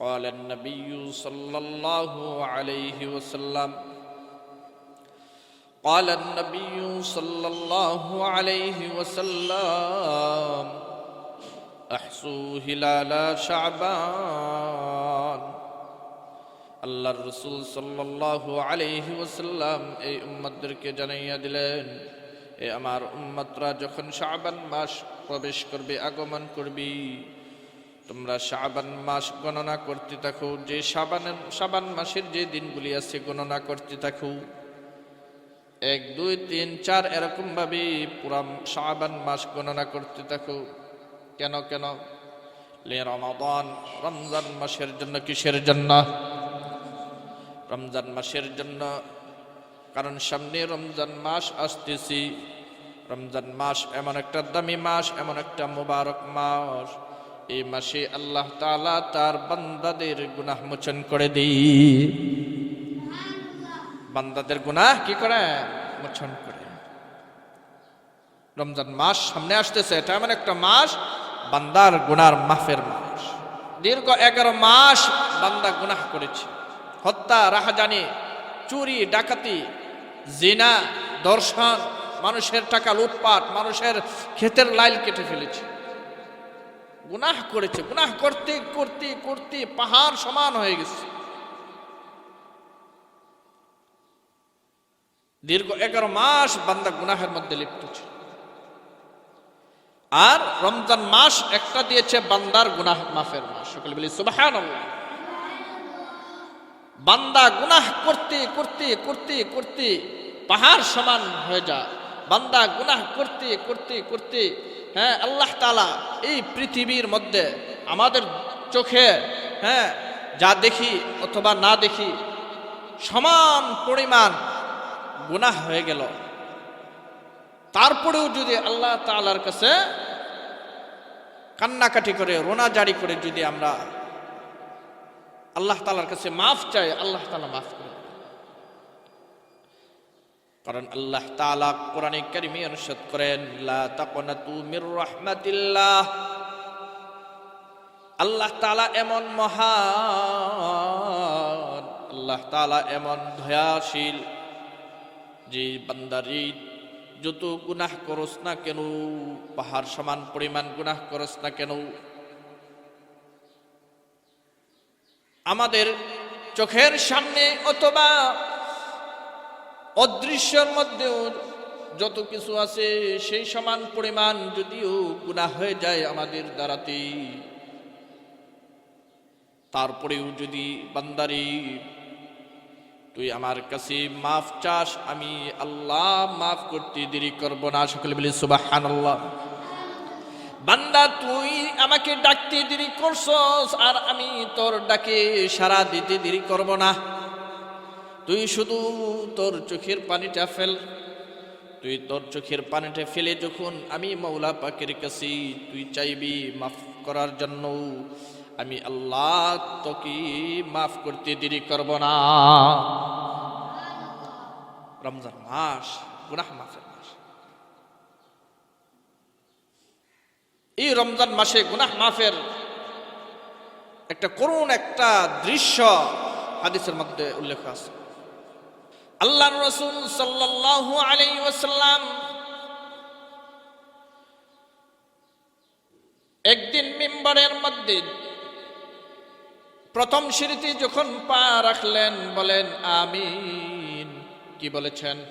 قال النبي صلى الله عليه وسلم قال النبي صلى الله عليه وسلم احصوا هلال شعبان আল্লাহর রসুল সাল্লাহ আলাইহি ওসাল্লাম এই উম্মতদেরকে জানাইয়া দিলেন এ আমার উম্মতরা যখন শাবান মাস প্রবেশ করবে আগমন করবি তোমরা শাবান মাস গণনা করতে থাকো। যে শাবান শাবান মাসের যে দিনগুলি আছে, গণনা করতে থাকো। এক, দুই, তিন, চার এরকম ভাবে পুরা শাবান মাস গণনা করতে থাকো। কেন কেন? লে রমাদান, রমজান মাসের জন্য কিসের জন্য? রমজান মাসের জন্য, কারণ সামনে রমজান মাস আসতেছি। রমজান মাস এমন একটা দামি মাস, এমন একটা মুবারক মাস। এই মাসে আল্লাহ তালা তার বান্দাদের গুনাহ মোচন করে দিই বান্দাদের গুনাহ কি করে? মোচন করে। রমজান মাস সামনে আসতেছে, এটা এমন একটা মাস, বান্দার গুনার মাফের মাস। দীর্ঘ এগারো মাস বান্দা গুনাহ করেছে। হত্যা, রাহাজানি, চুরি, ডাকাতি, জিনা দর্শন মানুষের টাকা লুটপাট, মানুষের ক্ষেতের লাইল কেটে ফেলেছে। গুনাহ করেছে, গুনাহ করতে করতে করতে পাহাড় সমান হয়ে গেছে। দীর্ঘ এগারো মাস বান্দা গুনাহের মধ্যে লিপ্ত ছিল। আর রমজান মাস একটা দিয়েছে বান্দার গুনাহ মাফের মাস। সকলে বলি সুবাহান বান্দা গুনাহ করতে করতে করতে করতে পাহাড় সমান হয়ে যায়। বান্দা গুনাহ করতে করতে করতে হ্যাঁ আল্লাহ তালা এই পৃথিবীর মধ্যে আমাদের চোখে হ্যাঁ যা দেখি অথবা না দেখি সমান পরিমাণ গুনাহ হয়ে গেল তারপরেও যদি আল্লাহ তালার কাছে কান্নাকাটি করে, রোনা জারি করে যদি আমরা আল্লাহ তালার কাছে মাফ চাই, আল্লাহ তালা মাফ করে। কারণ আল্লাহ তালা কোরআনে কারিমে অনুষদ করেন, লা তাকনাতু আল্লাহ তালা এমন মহান, আল্লাহ তালা এমন দয়াশীল, যে বান্দারি যত গুনাহ করস না কেন, পাহাড় সমান পরিমাণ গুনাহ করস না কেন, আমাদের চোখের সামনে অথবা অদৃশ্যের মধ্যেও যত কিছু আছে, সেই সমান পরিমাণ যদিও গুনাহ হয়ে যায় আমাদের দ্বারাতে। তারপরেও যদি বান্দারি, তুই আমার কাছে মাফ চাস, আমি আল্লাহ মাফ করতে দেরি করব না। সকলে বলি সুবাহান আল্লাহ বান্দা, তুই আমাকে ডাকতে দেরি করছস, আর আমি তোর ডাকে সারা দিতে দেরি করব না। তুই শুধু তোর চোখের পানিটা ফেল। তুই তোর চোখের পানিটা ফেলে যখন আমি মৌলা পাকের কাছে তুই চাইবি মাফ করার জন্য, আমি আল্লাহ তোকে মাফ করতে দেরি করব না। রমজান মাস, গুনাহ মাফের মাস। এই রমজান মাসে গুনাহ মাফের একটা করুণ একটা দৃশ্য হাদিসের মধ্যে উল্লেখ আছে। আল্লাহ রসুল সাল্লাল্লাহু আলাইহি ওয়াসাল্লাম একদিন মিম্বরের মধ্যে প্রথম সিঁড়িতে যখন পা রাখলেন, বলেন, আমিন। কি বলেছেন?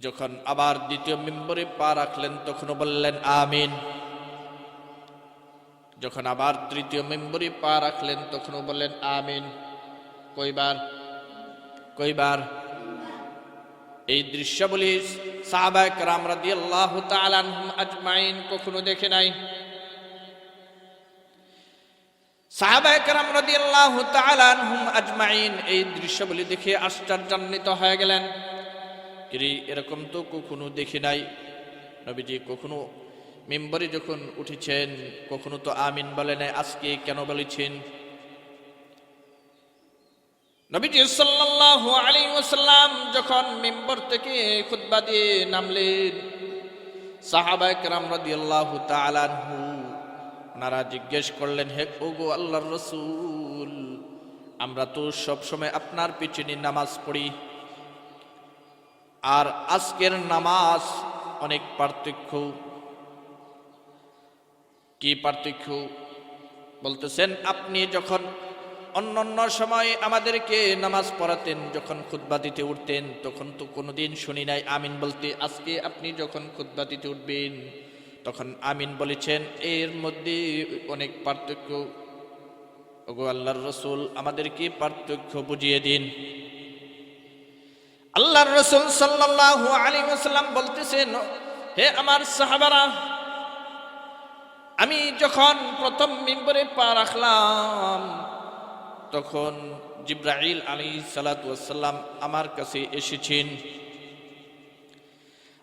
যখন আবার দ্বিতীয় মেম্বরে পা রাখলেন, তখনও বললেন, আমিন। যখন আবার তৃতীয় মেম্বরে পা রাখলেন, তখনও বললেন, আমিন। কইবার কইবার। এই দৃশ্যাবলী সাহাবায়ক রাম রাদি আল্লাহ আজমাইন কখনো দেখে নাই। আল্লাহ তালানহুম আজমাইন এই দেখে হয়ে গেলেন। এরকম তো কখনো দেখি নাই। কখনো যখন উঠেছেন, কখনো তো আমিন বলে নাই, আজকে কেন বলেছেন? নবীজি সাল্লাল্লাহু আলাইহি ওয়াসাল্লাম যখন মেম্বর থেকে খুতবা দিয়ে নামলেন সাহাবায়ে কেরাম রাদিয়াল্লাহু তাআলা আনহু আপনারা জিজ্ঞেস করলেন, হে ওগো আল্লাহর রসুল, আমরা তো সবসময় আপনার পিছনে নামাজ পড়ি। আর আজকের নামাজ অনেক পার্থক্য। কি পার্থক্য? বলতেছেন, আপনি যখন অন্য অন্য সময় আমাদেরকে নামাজ পড়াতেন, যখন খুতবা দিতে উঠতেন, তখন তো কোনোদিন শুনি নাই, আমিন বলতে, আজকে আপনি যখন খুতবা দিতে উঠবেন, তখন আমিন বলেছেন। এর মধ্যে অনেক পার্থক্য। ওগো আল্লাহর রসুল, আমাদেরকে পার্থক্য বুঝিয়ে দিন। আল্লাহর রসুল সাল্লাল্লাহু আলাইহি ওয়াসাল্লাম বলতেছেন, হে আমার সাহাবারা, আমি যখন প্রথম মিম্বরে পা রাখলাম তখন জিব্রাইল আলী সালাতাম আমার কাছে এসেছেন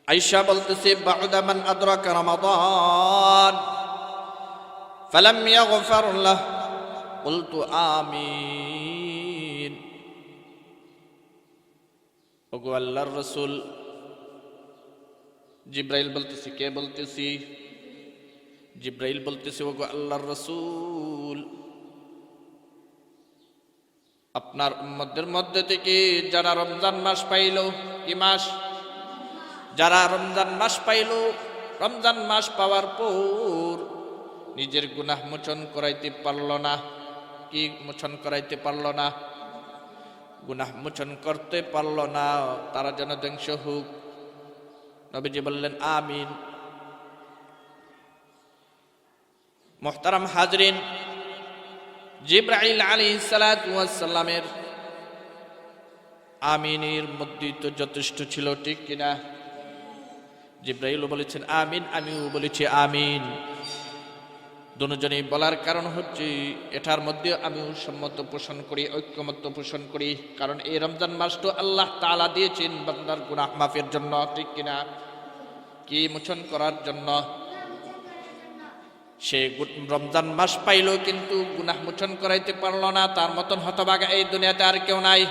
আইসা বলতেছে বাউদামান আদরাক রমাদান ফালাম ইয়াগফার লাহ قلت আমিন ওগো আল্লাহর রসুল জিব্রাইল বলতেছি কে বলতেছি জিব্রাইল বলতেছে ওগো আল্লাহর রসুল আপনার উম্মদের মধ্যে থেকে যারা রমজান মাস পাইল, কি মাস? যারা রমজান মাস পাইল, রমজান মাস পাওয়ার পর নিজের গুনাহ মোচন করাইতে পারল না। কি মোচন করাইতে পারল না? গুনাহ মোচন করতে পারল না, তারা যেন ধ্বংস হোক। নবীজি বললেন, আমিন। মোহতারাম হাজরিন জিব্রাইল আলী সালামের আমিনের মধ্যে তো যথেষ্ট ছিল, ঠিক কিনা? জিব্রাইলও বলেছেন, আমিন, আমিও বলেছি, আমিন। দুজনেই বলার কারণ হচ্ছে, এটার মধ্যে আমিও সম্মত পোষণ করি, ঐক্যমত্য পোষণ করি, কারণ এই রমজান মাস তো আল্লাহ তালা দিয়েছেন বান্দার গুনাহ মাফের জন্য, ঠিক কিনা? কি মোচন করার জন্য? সে রমজান মাস পাইল কিন্তু গুনাহ মোচন করাইতে পারল না, তার মতন হতভাগা এই দুনিয়াতে আর কেউ নাই।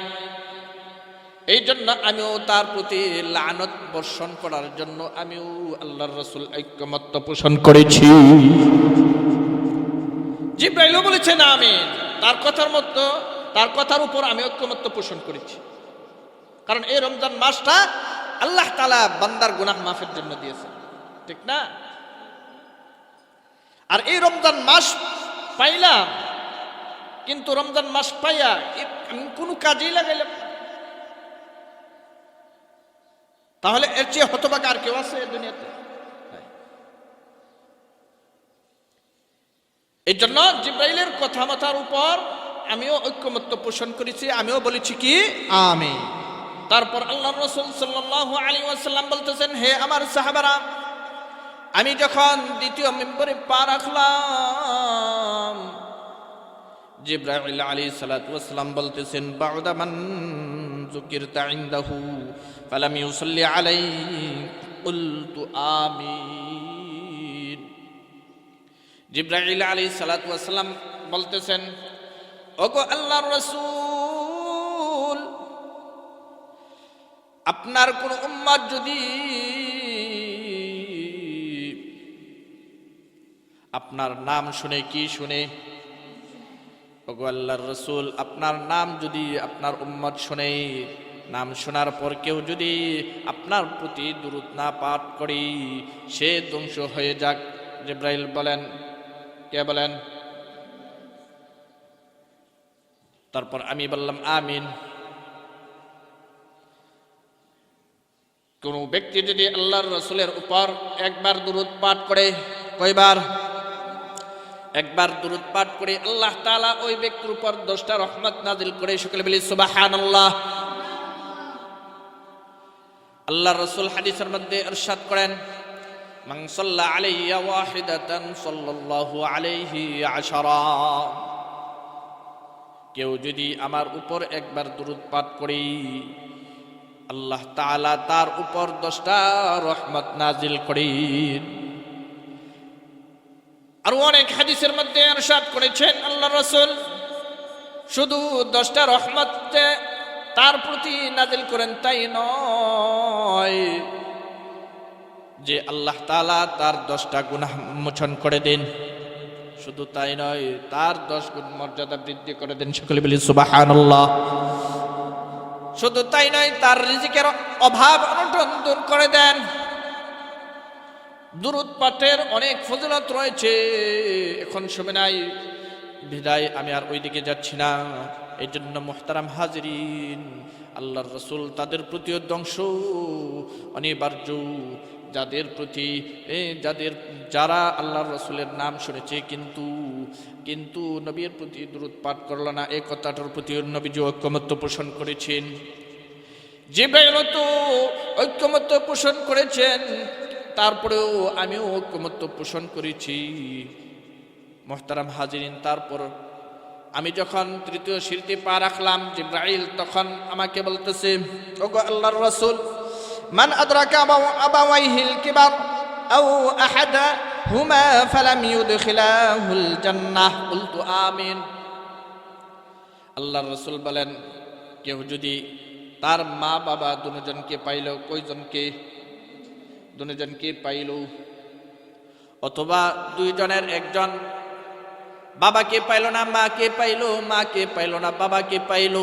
এই জন্য আমিও তার প্রতি লানত বর্ষণ করার জন্য আমিও আল্লাহর রসুল ঐক্যমত্য পোষণ করেছি। জিব্রাইলও বলেছেন আমি তার কথার মতো তার কথার উপর আমি ঐক্যমত্য পোষণ করেছি। কারণ এই রমজান মাসটা আল্লাহ তালা বান্দার গুনাহ মাফের জন্য দিয়েছেন। ঠিক না? আর এই রমজান মাস পাইলাম কিন্তু রমজান মাস পাইয়া আমি কোনো কাজেই লাগাইলাম তাহলে এর চেয়ে হতবাক আর কেউ আছে এই দুনিয়াতে? এই জন্য জিব্রাইলের কথা মাথার উপর আমিও ঐক্যমত্য পোষণ করেছি আমিও বলেছি কি? আমি তারপর আল্লাহ রসুল সাল্লাহ আলী ওয়াসাল্লাম বলতেছেন হে আমার সাহাবারা আমি যখন দ্বিতীয় মেম্বরে পা রাখলাম, জিব্রাইল আলী সালাতাম বলতেছেন বাউদামান যুকিরতা ইনদাহু, ফালাম ইউসাল্লি আলাই কুলতু আমিন। জিব্রাইল আলী সালাতাম বলতেছেন, ওগো আল্লাহর রাসূল, আপনার কোন উম্মাদ যদি আপনার নাম শুনে কি শুনে? ওগো আল্লাহর রসুল, আপনার নাম যদি আপনার উম্মত শুনে, নাম শোনার পর কেউ যদি আপনার প্রতি দূরত না পাঠ করি, সে ধ্বংস হয়ে যাক। জিব্রাইল বলেন, কে বলেন? তারপর আমি বললাম, আমিন। কোন ব্যক্তি যদি আল্লাহর রসুলের উপর একবার দূরত পাঠ করে, কয়বার? একবার দূরত পাঠ করে আল্লাহ তাআলা ওই ব্যক্তির উপর দশটা রহমত নাজিল করে সকলে বলি, সুবহানাল্লাহ। আল্লাহ আল্লাহ রসুল হাদিসের মধ্যে ইরশাদ করেন, মান সাল্লা আলাইয়া ওয়াহিদাতান সাল্লাল্লাহু আলাইহি আশারা। কেউ যদি আমার উপর একবার দূরত পাঠ করি, আল্লাহ তাআলা তার উপর দশটা রহমত নাজিল করেন আর অনেক হাদিসের মধ্যে ইরশাদ করেছেন আল্লাহ রসুল। শুধু দশটা রহমত তার প্রতি নাজিল করেন তাই নয় যে আল্লাহ তালা তার দশটা গুনাহ মোচন করে দিন। শুধু তাই নয়, তার দশ গুণ মর্যাদা বৃদ্ধি করে দেন সকলে বলি সুবাহান্লাহ শুধু তাই নয়, তার রিজিকের অভাব অনটন দূর করে দেন। দুরুদ পাঠের অনেক ফজিলত রয়েছে। এখন সময় নাই বিদায় আমি আর ওই দিকে যাচ্ছি না। এই জন্য মোহতারাম হাজরিন আল্লাহর রসুল তাদের প্রতিও ধ্বংস অনিবার্য। যাদের প্রতি এ, যাদের যারা আল্লাহর রসুলের নাম শুনেছে কিন্তু কিন্তু নবীর প্রতি দূরত পাঠ করল না এই কথাটার প্রতি নবীজি ঐক্যমত্য পোষণ করেছেন। জিব্রাইল তো ঐক্যমত্য পোষণ করেছেন। তারপরেও আমিও ঐক্যমত্য পোষণ করেছি। মোহতারাম হাজিরিন, তারপর আমি যখন তৃতীয় সিঁড়িতে পা রাখলাম, জিব্রাইল তখন আমাকে বলতেছে, ওগো আল্লাহর রাসূল, মান আদরাকা আবাওয়াইহিল কিবার, আও আহাদা হুমা ফালাম ইউদখিলাহুল জান্নাহ। কুলতু আমিন। আল্লাহর রাসূল বলেন, কেউ যদি তার মা বাবা দুজনকে পাইল, কয়জনকে? দুজনকে পাইল। অথবা দুইজনের একজন বাবাকে পাইল না মাকে পাইল মাকে পাইল না বাবাকে পাইল।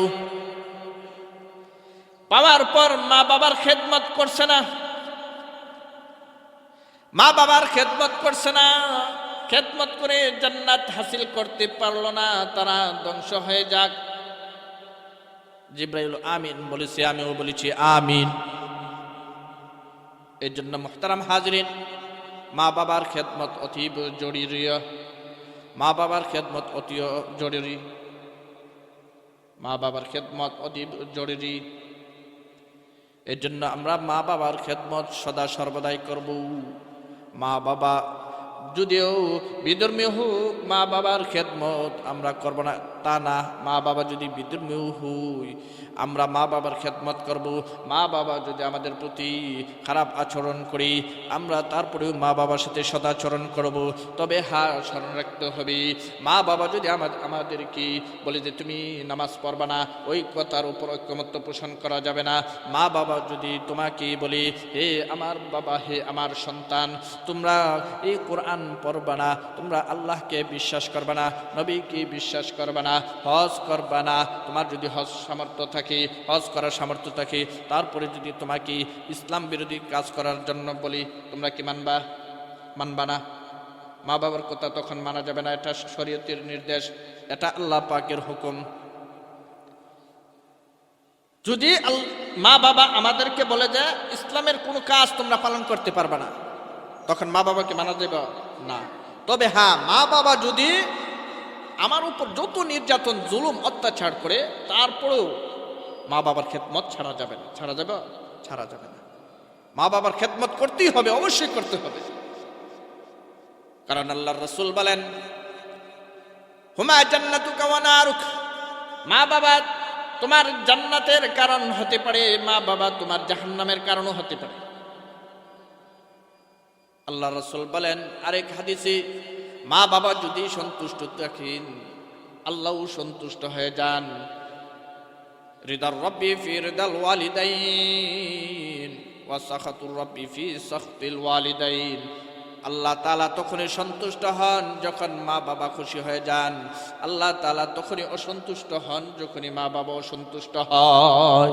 পাওয়ার পর মা বাবার খেদমত করছে না। মা বাবার খেদমত করছে না। খেদমত করে জান্নাত হাসিল করতে পারল না তারা ধ্বংস হয়ে যাক। জিব্রাইল আমিন বলেছে আমিও বলেছি আমিন। এর জন্য মোহতারাম হাজরিন, মা বাবার খেদমত অতীব জরুরি। মা বাবার খেদমত অতি জরুরি। মা বাবার খেদমত অতি জরুরি। এর জন্য আমরা মা বাবার খেদমত সদা সর্বদাই করব। মা বাবা, যদিও বিধর্মীয় হোক, মা বাবার খেদমত আমরা করব না। তা না মা বাবা যদি বিধর্মীয় হই, আমরা মা বাবার খেদমত করব। মা বাবা যদি আমাদের প্রতি খারাপ আচরণ করি, আমরা তারপরেও মা বাবার সাথে সদাচরণ করব। তবে হা, স্মরণ রাখতে হবে, মা বাবা যদি আমাদের আমাদেরকে বলে যে, তুমি নামাজ পড়বা না, ওই কথার উপর ঐক্যমত্য পোষণ করা যাবে না। মা বাবা যদি তোমাকে বলে, হে আমার বাবা, হে আমার সন্তান, তোমরা এই কোরআন পড়বা না, তোমরা আল্লাহকে বিশ্বাস করবা না, নবীকে বিশ্বাস করবা না হজ করবা না। তোমার যদি হজ সামর্থ্য থাকে, হজ করার সামর্থ্য থাকে, তারপরে যদি তোমাকে ইসলাম বিরোধী কাজ করার জন্য বলি, তোমরা কি মানবা? মানবা না। মা বাবার কথা তখন মানা যাবে না, এটা শরীয়তের নির্দেশ, এটা আল্লাহ পাকের হুকুম। যদি মা বাবা আমাদেরকে বলে যে, ইসলামের কোনো কাজ তোমরা পালন করতে পারবে না, তখন মা বাবাকে মানা যাবে না। তবে হ্যাঁ মা বাবা যদি আমার উপর যত নির্যাতন, জুলুম, অত্যাচার করে, তারপরেও মা বাবার খেদমত ছাড়া যাবে না। ছাড়া যাবে? ছাড়া যাবে না। মা বাবার খেদমত করতেই হবে, অবশ্যই করতে হবে। কারণ আল্লাহর রসুল বলেন, হুমা জান্নাতুকা ওয়া নারুক। মা বাবা তোমার জান্নাতের কারণ হতে পারে, মা বাবা তোমার জাহান্নামের কারণও হতে পারে। আল্লাহ রসুল বলেন, আরেক হাদিসে মা বাবা যদি সন্তুষ্ট থাকেন, আল্লাহও সন্তুষ্ট হয়ে যান। ফি ফি আল্লাহ তালা তখনই সন্তুষ্ট হন যখন মা বাবা খুশি হয়ে যান। আল্লাহ তালা তখনই অসন্তুষ্ট হন যখনই মা বাবা অসন্তুষ্ট হয়।